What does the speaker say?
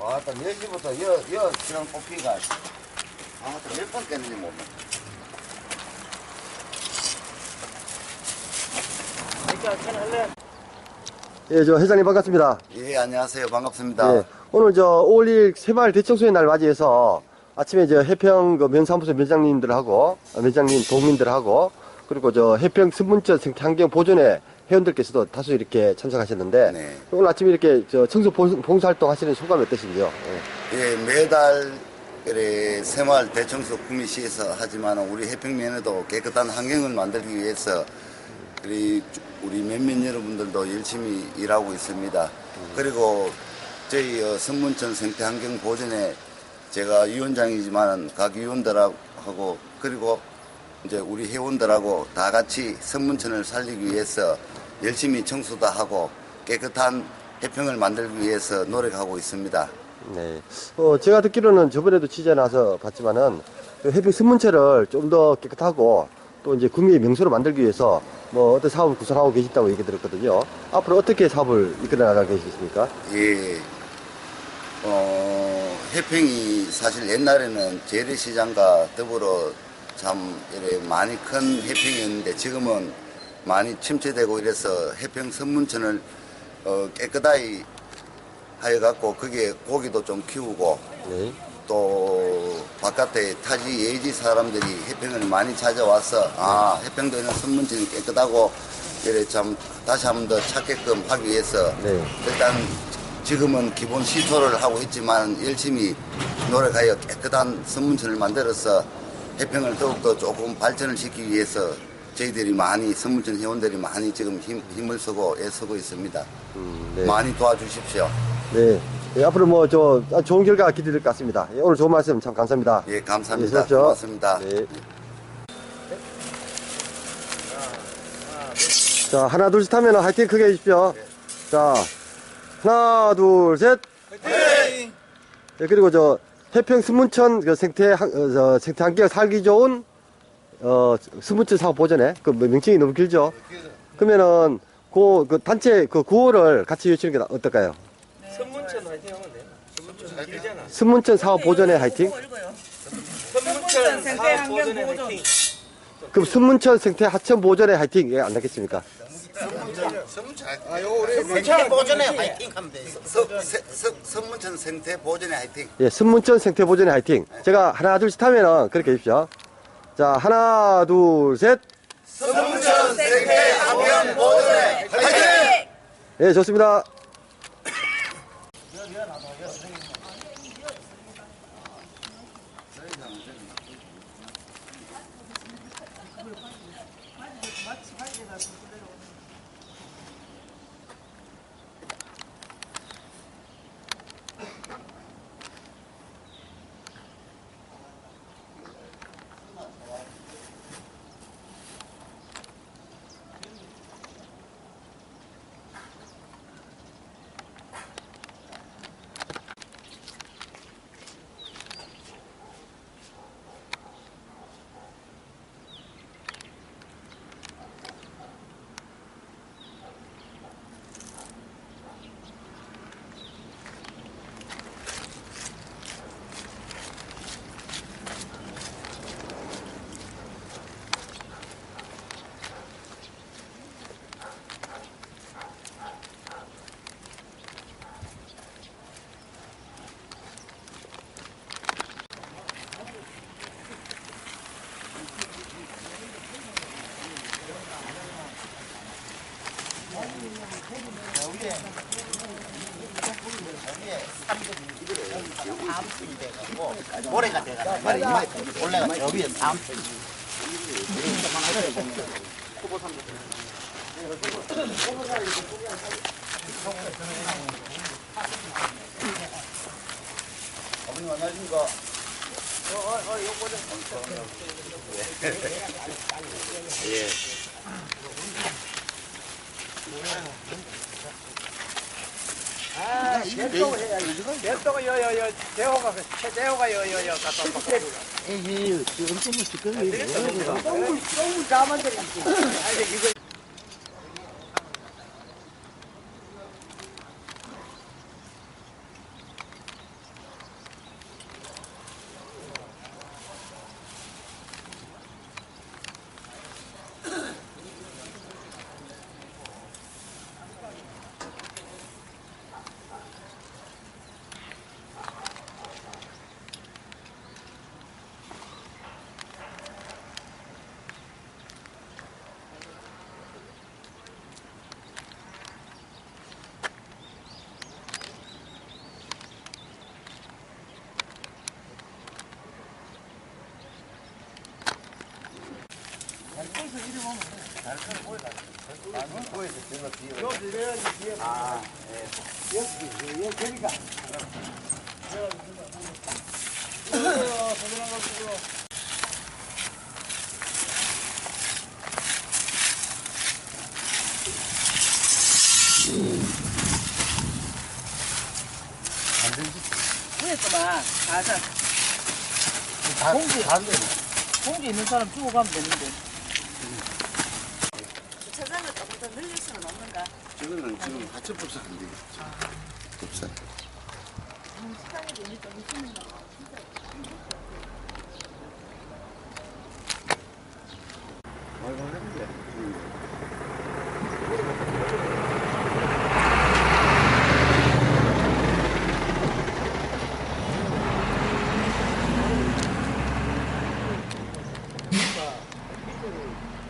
아, 또 10시부터 여, 여, 지난 뽑기가. 아, 또몇번 깼는지 모르네. 예, 저 회장님 반갑습니다. 예, 안녕하세요. 반갑습니다. 예, 오늘 저 5월 1일 새마을 대청소의 날 맞이해서 아침에 저 해평 그 면사무소 면장님들하고 어, 면장님 동민들하고 그리고 저 해평 신문전 생태 환경 보존회 회원들께서도 다수 이렇게 참석하셨는데 네. 오늘 아침에 이렇게 저 청소 봉- 봉사활동 하시는 소감이 어떠신지요? 예. 예, 매달 그래 새마을 대청소 구미시에서 하지만 우리 해평면에도 깨끗한 환경을 만들기 위해서 우리 우리 면면 여러분들도 열심히 일하고 있습니다. 그리고 저희 어, 선문천 생태환경 보존에 제가 위원장이지만 각 위원들하고 그리고 이제 우리 회원들하고 다 같이 선문천을 살리기 위해서 열심히 청소도 하고 깨끗한 해평을 만들기 위해서 노력하고 있습니다. 네. 어, 제가 듣기로는 저번에도 취재 나서 봤지만은 그 해평 신문체를 좀 더 깨끗하고 또 이제 국민의 명소로 만들기 위해서 뭐 어떤 사업을 구성하고 계시다고 얘기 들었거든요. 앞으로 어떻게 사업을 이끌어 나갈 계시겠습니까? 예, 어, 해평이 사실 옛날에는 재래시장과 더불어 참 이래 많이 큰 해평이었는데 지금은 많이 침체되고 이래서 해평 선문천을 어, 깨끗하게 하여갖고 거기에 고기도 좀 키우고 네. 또 바깥에 타지 예지 사람들이 해평을 많이 찾아와서 아 해평도 이런 선문천이 깨끗하고 이래 참 다시 한 번 더 찾게끔 하기 위해서 네. 일단 지금은 기본 시토를 하고 있지만 열심히 노력하여 깨끗한 선문천을 만들어서 해평을 더욱더 조금 발전을 시키기 위해서 저희들이 많이 선문천 회원들이 많이 지금 힘, 힘을 쓰고 애쓰고 있습니다. 음, 네. 많이 도와주십시오. 네. 예, 앞으로 뭐, 저, 아, 좋은 결과 기대될 것 같습니다. 예, 오늘 좋은 말씀 참 감사합니다. 예, 감사합니다. 예. 고맙습니다. 네. 자, 하나, 둘, 셋 하면 화이팅 크게 해주십시오. 자, 하나, 둘, 셋. 네, 그리고 저, 해평 스문천 그 생태, 한- 어, 저, 생태 환경 살기 좋은, 어, 스문천 사업 보전에, 그 명칭이 너무 길죠? 그러면은, 그, 그 단체 그 구호를 같이 외치는 게 어떨까요? 선문천 화이팅 하면 돼. 선문천 길잖아. 사업 보전에 화이팅? 선문천 생태 사업 환경 보존에 보존. 화이팅. 그럼 순문천 생태 하천 보전에 화이팅 예, 안 되겠습니까? 생태 보존에 화이팅 하면 돼. 선문천 생태 보존의 화이팅. 예, 순문천 생태 보전에 화이팅. 제가 하나 둘셋 하면은 그렇게 해주십시오. 자, 하나 둘 셋. 선문천 생태 환경 보존의 화이팅! 예, 좋습니다. 모래가 돼가지고 원래가 저 위에 다음 아버님 안녕하십니까? 예. 냅도가 여여여 대호가 대호가 여여여 갔다 왔다. 에이, 엄청 시끄러워요. 그랬구만. 가자. 공지, 공지 있는 사람 주고 가면 되는데. 주차장을 조금 더 늘릴 수는 없는가? 이거는 지금 하천법상 안 되겠죠. 법상. 시간이 되니 좀 있으면 Hallelujah.